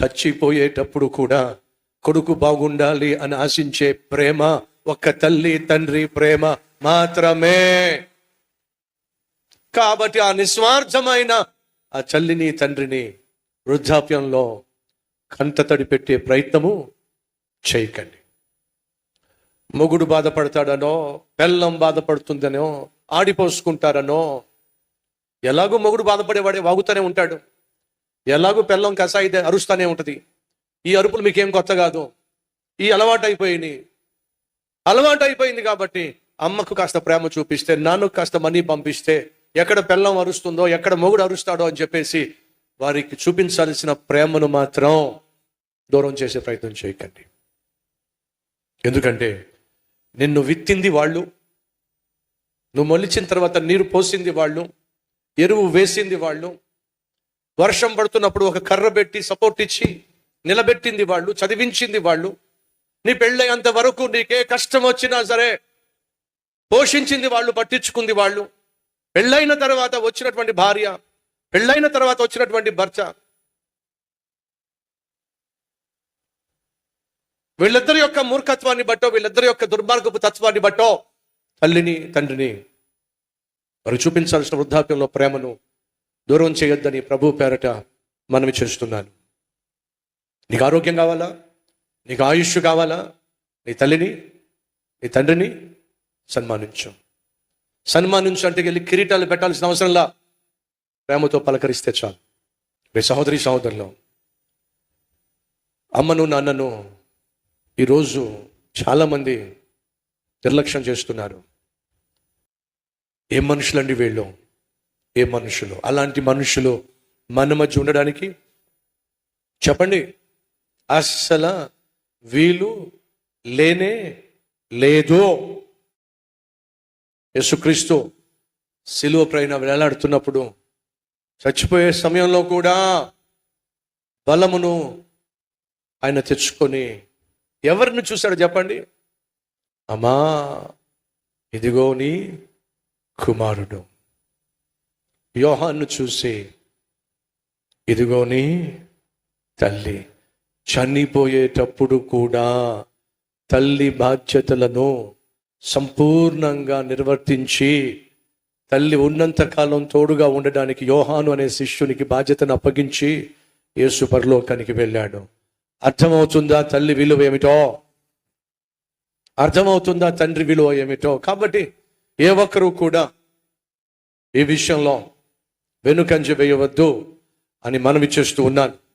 చచ్చిపోయేటప్పుడు కూడా కొడుకు బాగుండాలి అని ఆశించే ప్రేమ ఒక్క తల్లి తండ్రి ప్రేమ మాత్రమే. కాబట్టి ఆ నిస్వార్థమైన ఆ తల్లిని తండ్రిని వృద్ధాప్యంలో కంటతడి పెట్టే ప్రయత్నము చేయకండి. మొగుడు బాధపడతాడనో పెళ్ళం బాధపడుతుందనో ఆడిపోసుకుంటారనో ఎలాగో మొగుడు బాధపడేవాడే వాగుతూనే ఉంటాడు. ఎలాగో పెళ్ళం కషాయి అరుస్తూనే ఉంటుంది. ఈ అరుపులు మీకేం కొత్త కాదు. ఈ అలవాటు అయిపోయింది అలవాటు అయిపోయింది కాబట్టి అమ్మకు కాస్త ప్రేమ చూపిస్తే నాన్నకు కాస్త మనీ పంపిస్తే ఎక్కడ పెళ్ళం అరుస్తుందో ఎక్కడ మొగుడు అరుస్తాడో అని చెప్పేసి వారికి చూపించాల్సిన ప్రేమను మాత్రం దూరం చేసే ప్రయత్నం చేయకండి. ఎందుకంటే నిన్ను విత్తింది వాళ్ళు నువ్వు మొలిచిన తర్వాత నీరు పోసింది వాళ్ళు ఎరువు వేసింది వాళ్ళు వర్షం పడుతున్నప్పుడు ఒక కర్ర పెట్టి సపోర్ట్ ఇచ్చి నిలబెట్టింది వాళ్ళు చదివించింది వాళ్ళు. నీ పెళ్ళయ్యేంత వరకు నీకే కష్టం వచ్చినా సరే పోషించింది వాళ్ళు పట్టించుకుంది వాళ్ళు. పెళ్ళైన తర్వాత వచ్చినటువంటి భార్య పెళ్ళైన తర్వాత వచ్చినటువంటి భర్త. వీళ్ళిద్దరి యొక్క మూర్ఖత్వాన్ని బట్టో వీళ్ళిద్దరి యొక్క దుర్మార్గపు తత్వాన్ని బట్టో తల్లిని తండ్రిని వారు చూపించాల్సిన వృద్ధాప్యంలో ప్రేమను దూరం చేయొద్దని ప్రభు పేరట మనవి చేస్తున్నాను. నీకు ఆరోగ్యం కావాలా? నీకు ఆయుష్ కావాలా? నీ తల్లిని నీ తండ్రిని సన్మానించు. సన్మానించు అంటే వెళ్ళి కిరీటాలు పెట్టాల్సిన అవసరంలా ప్రేమతో పలకరిస్తే చాలు. మీ సహోదరి సహోదరులు అమ్మను నాన్నను ఈరోజు చాలామంది నిర్లక్ష్యం చేస్తున్నారు. ఏ మనుషులండి వీళ్ళు? ఏ మనుషులు? అలాంటి మనుషులు మన మధ్య ఉండడానికి? చెప్పండి. అస్సలు వీలు లేనే లేదు. యేసుక్రీస్తు సిలువ పైన వేలాడుతున్నప్పుడు చచ్చిపోయే సమయంలో కూడా బలమును ఆయన తెచ్చుకొని ఎవరిని చూశాడు చెప్పండి? అమ్మా ఇదిగో నీ కుమారుడు. యోహాన్ను చూసి ఇదిగోని తల్లి చనిపోయేటప్పుడు కూడా తల్లి బాధ్యతలను సంపూర్ణంగా నిర్వర్తించి తల్లి ఉన్నంత కాలం తోడుగా ఉండడానికి యోహాను అనే శిష్యునికి బాధ్యతను అప్పగించి యేసు పరలోకానికి వెళ్ళాడు. అర్థమవుతుందా తల్లి విలువ ఏమిటో? అర్థమవుతుందా తండ్రి విలువ ఏమిటో? కాబట్టి ఏ ఒక్కరూ కూడా ఈ విషయంలో వెనుకంజ వేయవద్దు అని మనవి చేస్తూ ఉన్నాను.